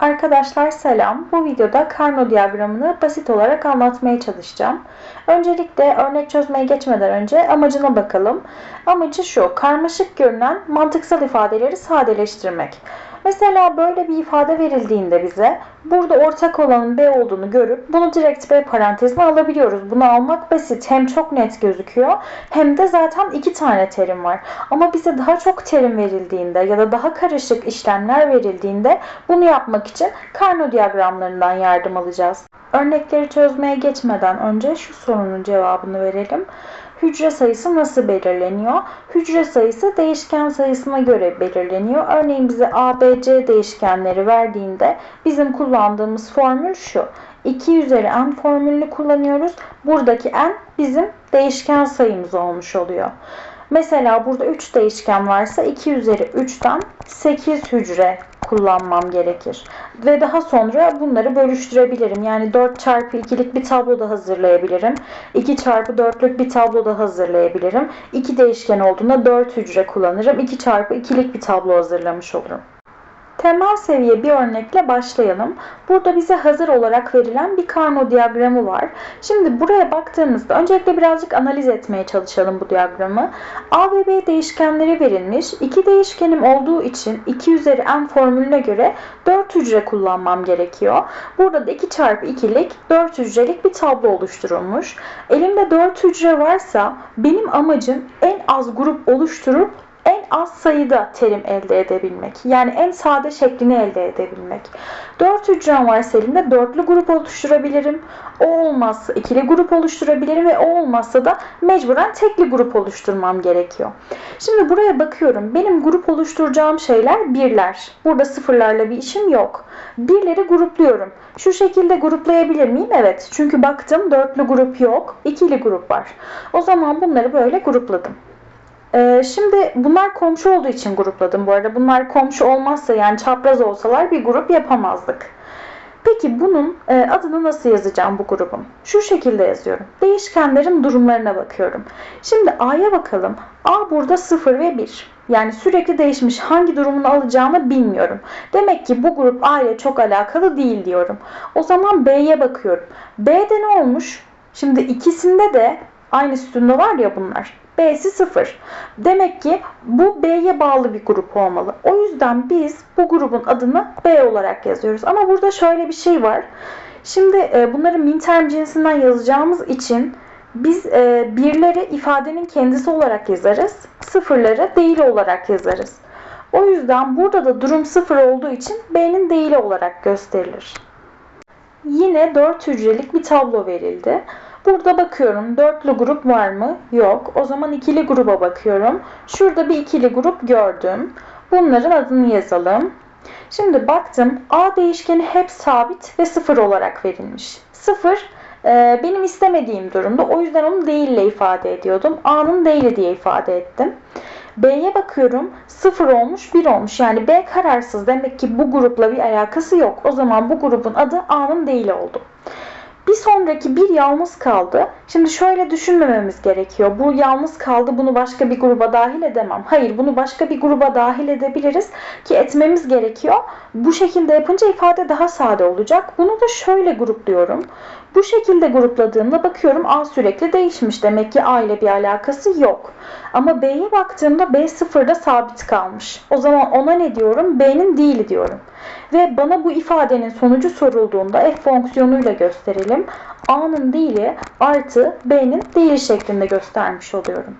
Arkadaşlar selam. Bu videoda Karno diyagramını basit olarak anlatmaya çalışacağım. Öncelikle örnek çözmeye geçmeden önce amacına bakalım. Amacı şu, karmaşık görünen mantıksal ifadeleri sadeleştirmek. Mesela böyle bir ifade verildiğinde bize burada ortak olanın B olduğunu görüp bunu direkt B parantezine alabiliyoruz. Bunu almak basit. Hem çok net gözüküyor hem de zaten iki tane terim var. Ama bize daha çok terim verildiğinde ya da daha karışık işlemler verildiğinde bunu yapmak için karno diyagramlarından yardım alacağız. Örnekleri çözmeye geçmeden önce şu sorunun cevabını verelim. Hücre sayısı nasıl belirleniyor? Hücre sayısı değişken sayısına göre belirleniyor. Örneğin bize A, B, C değişkenleri verdiğinde bizim kullandığımız formül şu. 2 üzeri n formülünü kullanıyoruz. Buradaki n bizim değişken sayımız olmuş oluyor. Mesela burada 3 değişken varsa 2 üzeri 3'ten 8 hücre kullanmam gerekir. Ve daha sonra bunları bölüştürebilirim. Yani 4 çarpı 2'lik bir tablo da hazırlayabilirim. 2 çarpı 4'lük bir tablo da hazırlayabilirim. 2 değişken olduğunda 4 hücre kullanırım. 2 çarpı 2'lik bir tablo hazırlamış olurum. Temel seviye bir örnekle başlayalım. Burada bize hazır olarak verilen bir karno diyagramı var. Şimdi buraya baktığımızda öncelikle birazcık analiz etmeye çalışalım bu diyagramı. A ve B değişkenleri verilmiş. İki değişkenim olduğu için 2 üzeri n formülüne göre 4 hücre kullanmam gerekiyor. Burada da 2 çarpı 2'lik 4 hücrelik bir tablo oluşturulmuş. Elimde 4 hücre varsa benim amacım en az grup oluşturup az sayıda terim elde edebilmek. Yani en sade şeklini elde edebilmek. 4 hücrem varsa elimde dörtlü grup oluşturabilirim. O olmazsa ikili grup oluşturabilirim ve o olmazsa da mecburen tekli grup oluşturmam gerekiyor. Şimdi buraya bakıyorum. Benim grup oluşturacağım şeyler birler. Burada sıfırlarla bir işim yok. Birleri grupluyorum. Şu şekilde gruplayabilir miyim? Evet. Çünkü baktım dörtlü grup yok. ikili grup var. O zaman bunları böyle grupladım. Ee, şimdi bunlar komşu olduğu için grupladım bu arada. Bunlar komşu olmazsa yani çapraz olsalar bir grup yapamazdık. Peki bunun e, adını nasıl yazacağım bu grubun? Şu şekilde yazıyorum. Değişkenlerin durumlarına bakıyorum. Şimdi A'ya bakalım. A burada 0 ve 1. Yani sürekli değişmiş. Hangi durumunu alacağımı bilmiyorum. Demek ki bu grup A ile çok alakalı değil diyorum. O zaman B'ye bakıyorum. B'de ne olmuş? Şimdi ikisinde de aynı sütunda var ya bunlar. B'si 0. Demek ki bu B'ye bağlı bir grup olmalı. O yüzden biz bu grubun adını B olarak yazıyoruz. Ama burada şöyle bir şey var. Şimdi e, bunları minterm cinsinden yazacağımız için biz e, birleri ifadenin kendisi olarak yazarız. Sıfırları değil olarak yazarız. O yüzden burada da durum sıfır olduğu için B'nin değil olarak gösterilir. Yine 4 hücrelik bir tablo verildi. Burada bakıyorum dörtlü grup var mı? Yok. O zaman ikili gruba bakıyorum. Şurada bir ikili grup gördüm. Bunların adını yazalım. Şimdi baktım A değişkeni hep sabit ve sıfır olarak verilmiş. Sıfır e, benim istemediğim durumda. O yüzden onu değil ile ifade ediyordum. A'nın değil diye ifade ettim. B'ye bakıyorum 0 olmuş 1 olmuş. Yani B kararsız. Demek ki bu grupla bir alakası yok. O zaman bu grubun adı A'nın değil oldu. Bir sonraki bir yalnız kaldı. Şimdi şöyle düşünmememiz gerekiyor. Bu yalnız kaldı bunu başka bir gruba dahil edemem. Hayır bunu başka bir gruba dahil edebiliriz ki etmemiz gerekiyor. Bu şekilde yapınca ifade daha sade olacak. Bunu da şöyle grupluyorum. Bu şekilde grupladığımda bakıyorum A sürekli değişmiş. Demek ki A ile bir alakası yok. Ama B'ye baktığımda B sıfırda sabit kalmış. O zaman ona ne diyorum? B'nin değil diyorum. Ve bana bu ifadenin sonucu sorulduğunda f fonksiyonuyla gösterelim. A'nın değili artı B'nin değili şeklinde göstermiş oluyorum.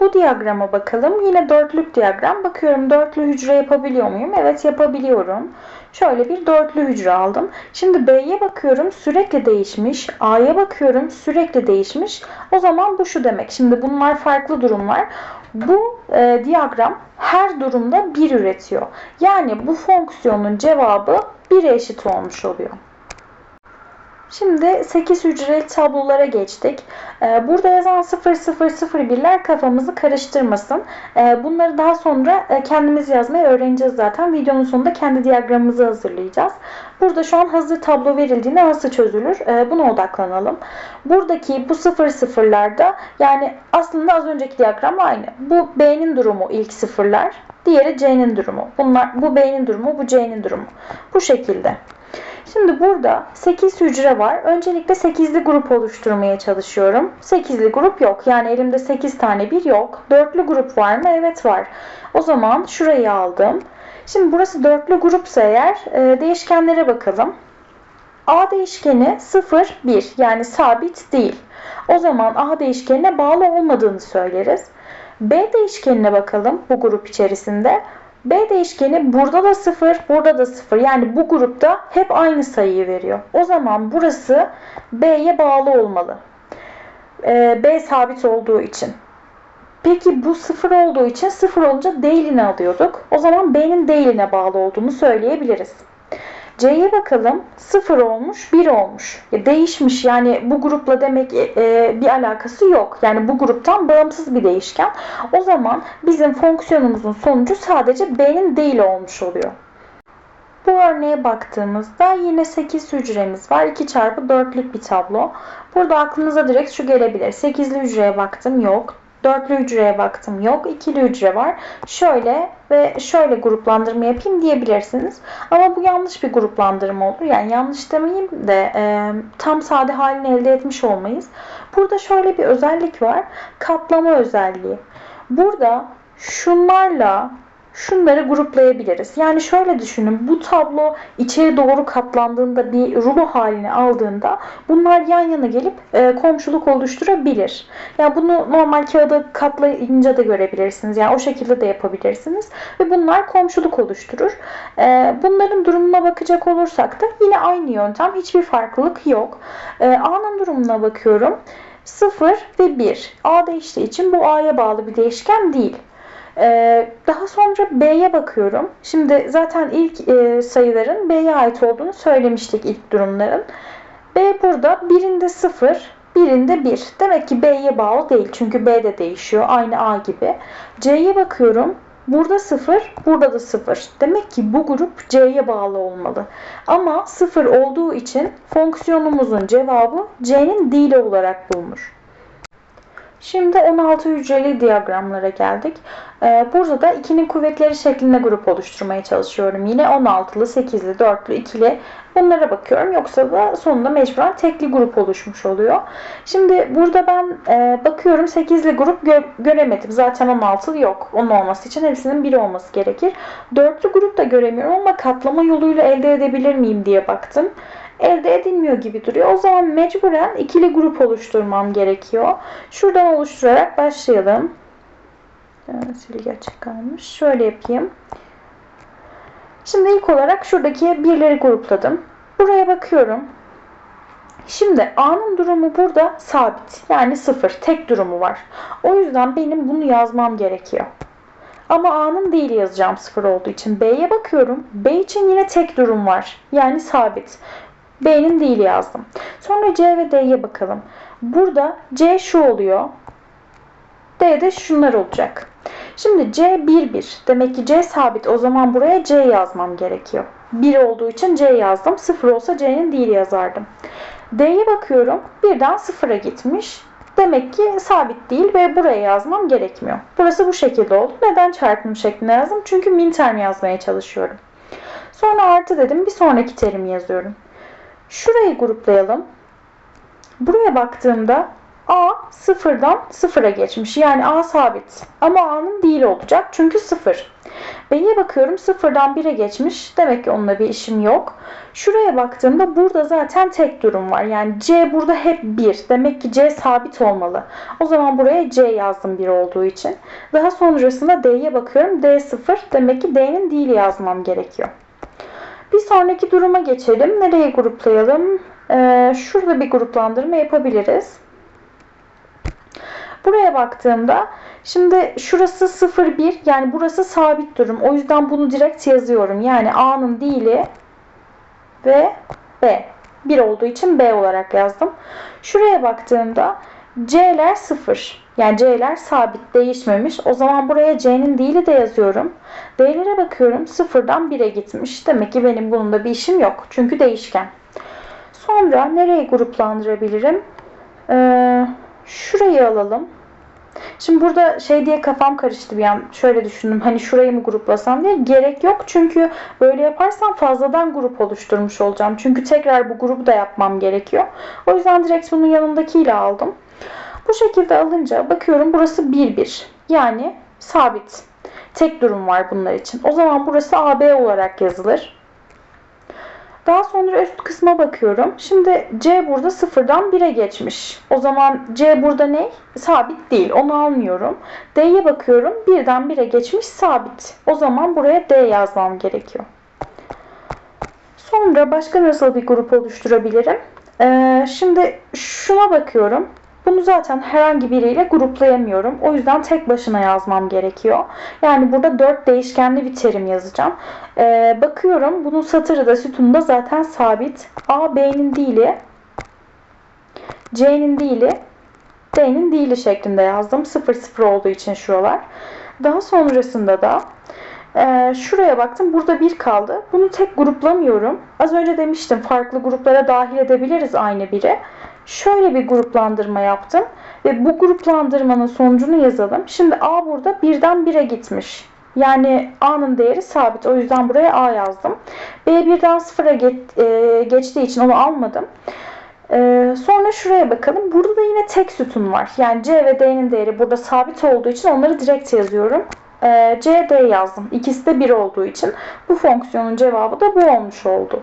Bu diyagrama bakalım. Yine dörtlük diyagram. Bakıyorum dörtlü hücre yapabiliyor muyum? Evet yapabiliyorum. Şöyle bir dörtlü hücre aldım. Şimdi B'ye bakıyorum sürekli değişmiş. A'ya bakıyorum sürekli değişmiş. O zaman bu şu demek. Şimdi bunlar farklı durumlar. Bu e, diyagram her durumda 1 üretiyor. Yani bu fonksiyonun cevabı 1'e eşit olmuş oluyor. Şimdi 8 hücreli tablolara geçtik. Ee, Burada yazan 0001'ler kafamızı karıştırmasın. Ee, Bunları daha sonra e, kendimiz yazmayı öğreneceğiz zaten. Videonun sonunda kendi diyagramımızı hazırlayacağız. Burada şu an hazır tablo verildiğinde nasıl çözülür Ee, buna odaklanalım. Buradaki bu 00'larda yani aslında az önceki diyagram aynı. Bu B'nin durumu ilk sıfırlar. Diğeri C'nin durumu. Bunlar bu B'nin durumu, bu C'nin durumu. Bu şekilde. Şimdi burada 8 hücre var. Öncelikle 8'li grup oluşturmaya çalışıyorum. 8'li grup yok. Yani elimde 8 tane bir yok. 4'lü grup var mı? Evet var. O zaman şurayı aldım. Şimdi burası 4'lü grupsa eğer e, değişkenlere bakalım. A değişkeni 0, 1 yani sabit değil. O zaman A değişkenine bağlı olmadığını söyleriz. B değişkenine bakalım bu grup içerisinde. B değişkeni burada da 0, burada da 0. Yani bu grupta hep aynı sayıyı veriyor. O zaman burası B'ye bağlı olmalı. Ee, B sabit olduğu için. Peki bu 0 olduğu için 0 olunca değilini alıyorduk. O zaman B'nin değiline bağlı olduğunu söyleyebiliriz. C'ye bakalım. 0 olmuş, 1 olmuş. Ya değişmiş yani bu grupla demek e, bir alakası yok. Yani bu gruptan bağımsız bir değişken. O zaman bizim fonksiyonumuzun sonucu sadece B'nin değil olmuş oluyor. Bu örneğe baktığımızda yine 8 hücremiz var. 2 çarpı 4'lük bir tablo. Burada aklınıza direkt şu gelebilir. 8'li hücreye baktım yok. Dörtlü hücreye baktım yok. ikili hücre var. Şöyle ve şöyle gruplandırma yapayım diyebilirsiniz. Ama bu yanlış bir gruplandırma olur. Yani yanlış demeyeyim de e, tam sade halini elde etmiş olmayız. Burada şöyle bir özellik var. Katlama özelliği. Burada şunlarla şunları gruplayabiliriz. Yani şöyle düşünün. Bu tablo içeri doğru katlandığında bir rulo halini aldığında bunlar yan yana gelip e, komşuluk oluşturabilir. Yani bunu normal kağıda katlayınca da görebilirsiniz. Yani o şekilde de yapabilirsiniz. Ve bunlar komşuluk oluşturur. E, bunların durumuna bakacak olursak da yine aynı yöntem. Hiçbir farklılık yok. E, A'nın durumuna bakıyorum. 0 ve 1. A değiştiği için bu A'ya bağlı bir değişken değil. Ee, daha sonra B'ye bakıyorum. Şimdi zaten ilk e, sayıların B'ye ait olduğunu söylemiştik ilk durumların. B burada birinde 0, birinde 1. Demek ki B'ye bağlı değil. Çünkü B de değişiyor. Aynı A gibi. C'ye bakıyorum. Burada 0, burada da 0. Demek ki bu grup C'ye bağlı olmalı. Ama 0 olduğu için fonksiyonumuzun cevabı C'nin dili olarak bulunur. Şimdi 16 hücreli diyagramlara geldik. Ee, burada da 2'nin kuvvetleri şeklinde grup oluşturmaya çalışıyorum. Yine 16'lı, 8'li, 4'lü, 2'li bunlara bakıyorum. Yoksa da sonunda mecburen tekli grup oluşmuş oluyor. Şimdi burada ben e, bakıyorum 8'li grup gö göremedim. Zaten 16'lı yok. Onun olması için hepsinin 1 olması gerekir. 4'lü grup da göremiyorum ama katlama yoluyla elde edebilir miyim diye baktım elde edilmiyor gibi duruyor. O zaman mecburen ikili grup oluşturmam gerekiyor. Şuradan oluşturarak başlayalım. Silgi açık kalmış. Şöyle yapayım. Şimdi ilk olarak şuradaki birleri grupladım. Buraya bakıyorum. Şimdi A'nın durumu burada sabit. Yani sıfır. Tek durumu var. O yüzden benim bunu yazmam gerekiyor. Ama A'nın değil yazacağım sıfır olduğu için. B'ye bakıyorum. B için yine tek durum var. Yani sabit. B'nin değil yazdım. Sonra C ve D'ye bakalım. Burada C şu oluyor. D'de şunlar olacak. Şimdi C 1 1. Demek ki C sabit. O zaman buraya C yazmam gerekiyor. 1 olduğu için C yazdım. 0 olsa C'nin değil yazardım. D'ye bakıyorum. Birden 0'a gitmiş. Demek ki sabit değil ve buraya yazmam gerekmiyor. Burası bu şekilde oldu. Neden çarpım şeklinde yazdım? Çünkü min term yazmaya çalışıyorum. Sonra artı dedim. Bir sonraki terimi yazıyorum. Şurayı gruplayalım. Buraya baktığımda A sıfırdan sıfıra geçmiş. Yani A sabit. Ama A'nın değil olacak. Çünkü sıfır. B'ye bakıyorum sıfırdan 1'e geçmiş. Demek ki onunla bir işim yok. Şuraya baktığımda burada zaten tek durum var. Yani C burada hep 1. Demek ki C sabit olmalı. O zaman buraya C yazdım 1 olduğu için. Daha sonrasında D'ye bakıyorum. D 0. Demek ki D'nin değil yazmam gerekiyor. Bir sonraki duruma geçelim. Nereye gruplayalım? Ee, şurada bir gruplandırma yapabiliriz. Buraya baktığımda şimdi şurası 0,1 yani burası sabit durum. O yüzden bunu direkt yazıyorum. Yani A'nın değili ve B. 1 olduğu için B olarak yazdım. Şuraya baktığımda C'ler 0. Yani C'ler sabit değişmemiş. O zaman buraya C'nin değili de yazıyorum. D'lere bakıyorum 0'dan 1'e gitmiş. Demek ki benim bununla bir işim yok. Çünkü değişken. Sonra nereye gruplandırabilirim? Ee, şurayı alalım. Şimdi burada şey diye kafam karıştı bir an. Şöyle düşündüm. Hani şurayı mı gruplasam diye. Gerek yok. Çünkü böyle yaparsam fazladan grup oluşturmuş olacağım. Çünkü tekrar bu grubu da yapmam gerekiyor. O yüzden direkt bunun yanındakiyle aldım. Bu şekilde alınca bakıyorum burası 1 1. Yani sabit. Tek durum var bunlar için. O zaman burası AB olarak yazılır. Daha sonra üst kısma bakıyorum. Şimdi C burada sıfırdan 1'e geçmiş. O zaman C burada ne? Sabit değil. Onu almıyorum. D'ye bakıyorum. 1'den 1'e geçmiş sabit. O zaman buraya D yazmam gerekiyor. Sonra başka nasıl bir grup oluşturabilirim? Ee, şimdi şuna bakıyorum. Bunu zaten herhangi biriyle gruplayamıyorum. O yüzden tek başına yazmam gerekiyor. Yani burada 4 değişkenli bir terim yazacağım. Ee, bakıyorum bunun satırı da sütunu da zaten sabit. A, B'nin değili, C'nin değili, D'nin değili şeklinde yazdım. 0 0 olduğu için şuralar. Daha sonrasında da ee, şuraya baktım. Burada bir kaldı. Bunu tek gruplamıyorum. Az önce demiştim farklı gruplara dahil edebiliriz aynı biri. Şöyle bir gruplandırma yaptım. Ve bu gruplandırmanın sonucunu yazalım. Şimdi A burada birden 1'e gitmiş. Yani A'nın değeri sabit. O yüzden buraya A yazdım. B birden 0'a e, geçtiği için onu almadım. Ee, sonra şuraya bakalım. Burada da yine tek sütun var. Yani C ve D'nin değeri burada sabit olduğu için onları direkt yazıyorum. Ee, C, D yazdım. İkisi de 1 olduğu için bu fonksiyonun cevabı da bu olmuş oldu.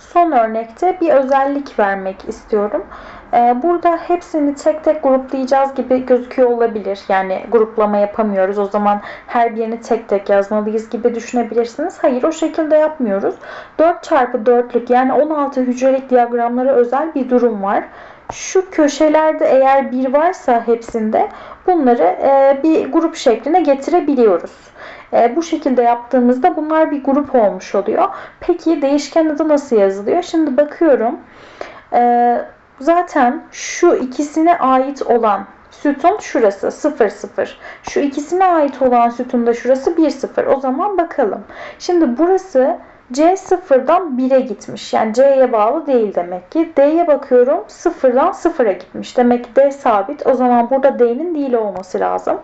Son örnekte bir özellik vermek istiyorum. Ee, burada hepsini tek tek gruplayacağız gibi gözüküyor olabilir. Yani gruplama yapamıyoruz. O zaman her birini tek tek yazmalıyız gibi düşünebilirsiniz. Hayır o şekilde yapmıyoruz. 4 çarpı 4'lük yani 16 hücrelik diyagramlara özel bir durum var. Şu köşelerde eğer bir varsa hepsinde bunları e, bir grup şekline getirebiliyoruz. E, bu şekilde yaptığımızda bunlar bir grup olmuş oluyor. Peki değişken adı nasıl yazılıyor? Şimdi bakıyorum. E, zaten şu ikisine ait olan sütun şurası 0 0. Şu ikisine ait olan sütun da şurası 1 0. O zaman bakalım. Şimdi burası C sıfırdan 1'e gitmiş. Yani C'ye bağlı değil demek ki. D'ye bakıyorum sıfırdan 0'a gitmiş. Demek ki D sabit. O zaman burada D'nin değil olması lazım.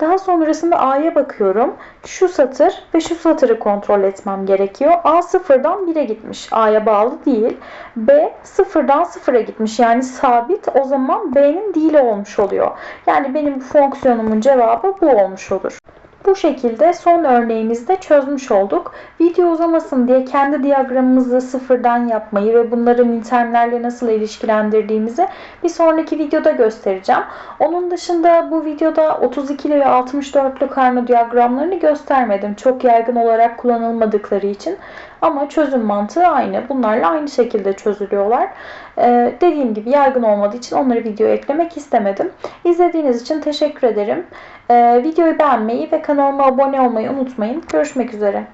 Daha sonrasında A'ya bakıyorum. Şu satır ve şu satırı kontrol etmem gerekiyor. A sıfırdan 1'e gitmiş. A'ya bağlı değil. B sıfırdan 0'a gitmiş. Yani sabit. O zaman B'nin değil olmuş oluyor. Yani benim bu fonksiyonumun cevabı bu olmuş olur. Bu şekilde son örneğimizde çözmüş olduk. Video uzamasın diye kendi diyagramımızı sıfırdan yapmayı ve bunları mintermlerle nasıl ilişkilendirdiğimizi bir sonraki videoda göstereceğim. Onun dışında bu videoda 32'li ve 64'lü karno diyagramlarını göstermedim. Çok yaygın olarak kullanılmadıkları için. Ama çözüm mantığı aynı. Bunlarla aynı şekilde çözülüyorlar. Ee, dediğim gibi yaygın olmadığı için onları videoya eklemek istemedim. İzlediğiniz için teşekkür ederim. Ee, videoyu beğenmeyi ve kanalıma abone olmayı unutmayın. Görüşmek üzere.